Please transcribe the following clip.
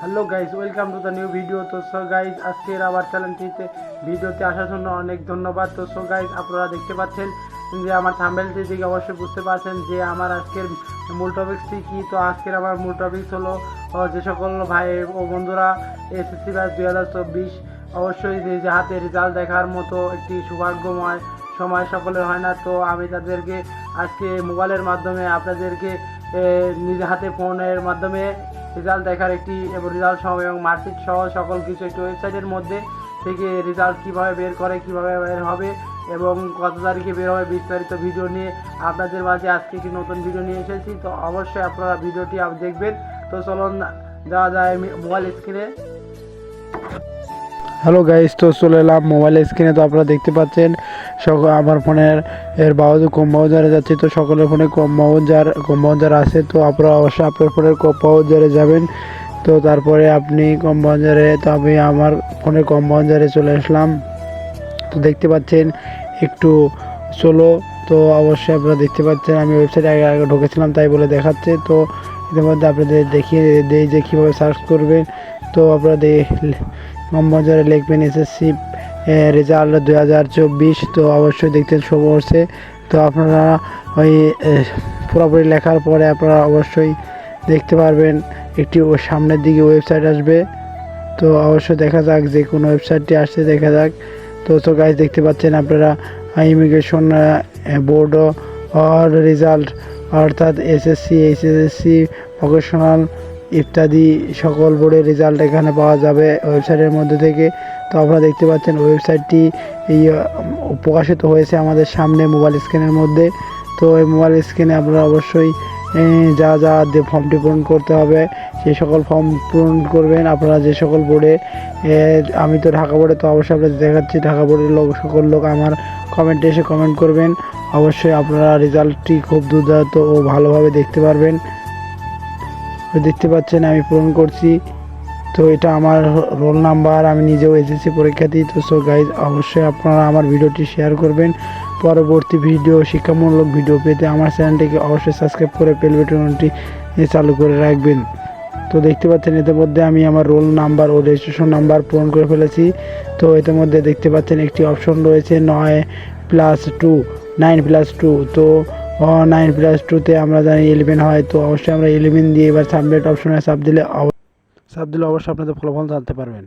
Hello guys welcome to the new video তো so guys আজকের আবার চ্যানেলটিতে ভিডিওতে আসার জন্য অনেক ধন্যবাদ। তো সো গাইস আপনারা দেখতে পাচ্ছেন যে আমার থাম্বেলটি দিকে অবশ্যই বুঝতে পারছেন যে আমার আজকের মূল টপিক্সটি কী। তো আজকের আমার মূল টপিক্স হলো যে সকল ভাই ও বন্ধুরা এসএসসি ব্যাচ দুই হাজার চব্বিশ। অবশ্যই যে হাতে রেজাল্ট দেখার মতো একটি সৌভাগ্যময় সময় সকলের হয় না। তো আমি তাদেরকে আজকে মোবাইলের মাধ্যমে আপনাদেরকে নিজ হাতে ফোনের মাধ্যমে রেজাল্ট দেখার একটি এবং রেজাল্ট সহ এবং মার্কশিট সহ সকল কিছু একটি ওয়েবসাইটের মধ্যে থেকে রেজাল্ট কীভাবে বের করে, কীভাবে বের হবে এবং কত তারিখে বের হবে বিস্তারিত ভিডিও নিয়ে আপনাদের মাঝে আজকে একটি নতুন ভিডিও নিয়ে এসেছি। তো অবশ্যই আপনারা ভিডিওটি দেখবেন। তো চলুন, যাওয়া যায় মোবাইল স্ক্রিনে হ্যালো গাইস তো চলে এলাম মোবাইল স্ক্রিনে তো আপনারা দেখতে পাচ্ছেন সকল আমার ফোনের, এর বাউজু কম বাউজারে যাচ্ছে, তো সকলের ফোনে কম বাউজার কম বাউজার আছে। তো আপনারা অবশ্যই আপনার ফোনের কম বাউজারে যাবেন। তো তারপরে আপনি কম বাউজারে তো আমি আমার ফোনের কম বাউজারে চলে আসলাম। তো দেখতে পাচ্ছেন, একটু চলো তো অবশ্যই আপনারা দেখতে পাচ্ছেন, আমি ওয়েবসাইটে আগে আগে ঢুকেছিলাম, তাই বলে দেখাচ্ছে। তো ইতিমধ্যে আপনাদের দেখিয়ে, দেই যে কীভাবে সার্চ করবেন। তো আপনারা বাজারে লিখবেন এসএসসি রেজাল্ট দু হাজার চব্বিশ। তো অবশ্যই দেখতে শো করছে। তো আপনারা ওই পুরোপুরি লেখার পরে আপনারা অবশ্যই দেখতে পারবেন। একটি সামনের দিকে ওয়েবসাইট আসবে। তো অবশ্যই দেখা যাক, যে কোনো ওয়েবসাইটটি আসছে, দেখা যাক। তো তো গাইজ দেখতে পাচ্ছেন আপনারা ইমিগ্রেশন বোর্ড অর রেজাল্ট অর্থাৎ এসএসসি এইচএসএসসি ভোকেশনাল ইত্যাদি সকল বোর্ডের রেজাল্ট এখানে পাওয়া যাবে ওয়েবসাইটের মধ্যে থেকে। তো আপনারা দেখতে পাচ্ছেন ওয়েবসাইটটি এই প্রকাশিত হয়েছে আমাদের সামনে মোবাইল স্ক্রিনের মধ্যে। তো এই মোবাইল স্ক্রিনে আপনারা অবশ্যই যা যা ফর্মটি পূরণ করতে হবে সেই সকল ফর্ম পূরণ করবেন। আপনারা যে সকল বোর্ডে আমি তো ঢাকা বোর্ডে, তো অবশ্যই আপনাদের দেখাচ্ছি ঢাকা বোর্ডের লোক, সকল লোক আমার কমেন্টে এসে কমেন্ট করবেন। অবশ্যই আপনারা রেজাল্টটি খুব দুর্দান্ত ও ভালোভাবে দেখতে পারবেন। দেখতে পাচ্ছেন, আমি পূরণ করছি। তো এটা আমার রোল নাম্বার আমি নিজেও এসএসসি পরীক্ষা দিই। তো সো গাইজ অবশ্যই আপনারা আমার ভিডিওটি শেয়ার করবেন। পরবর্তী ভিডিও শিক্ষামূলক ভিডিও পেতে আমার চ্যানেলটিকে অবশ্যই সাবস্ক্রাইব করে বেল বাটনটি চালু করে রাখবেন। তো দেখতে পাচ্ছেন এতে মধ্যে আমি আমার রোল নাম্বার ও রেজিস্ট্রেশন নাম্বার পূরণ করে ফেলেছি। তো এতে মধ্যে দেখতে পাচ্ছেন, একটি অপশন রয়েছে নয় plus two nine plus two তো নাইন প্লাস টুতে আমরা জানি ইলেভেন হয়, তো অবশ্যই আমরা ইলেভেন দিয়ে এবার সাবমিট অপশনে সাব দিলে সাব দিলে অবশ্যই আপনাদের ফলাফল জানতে পারবেন।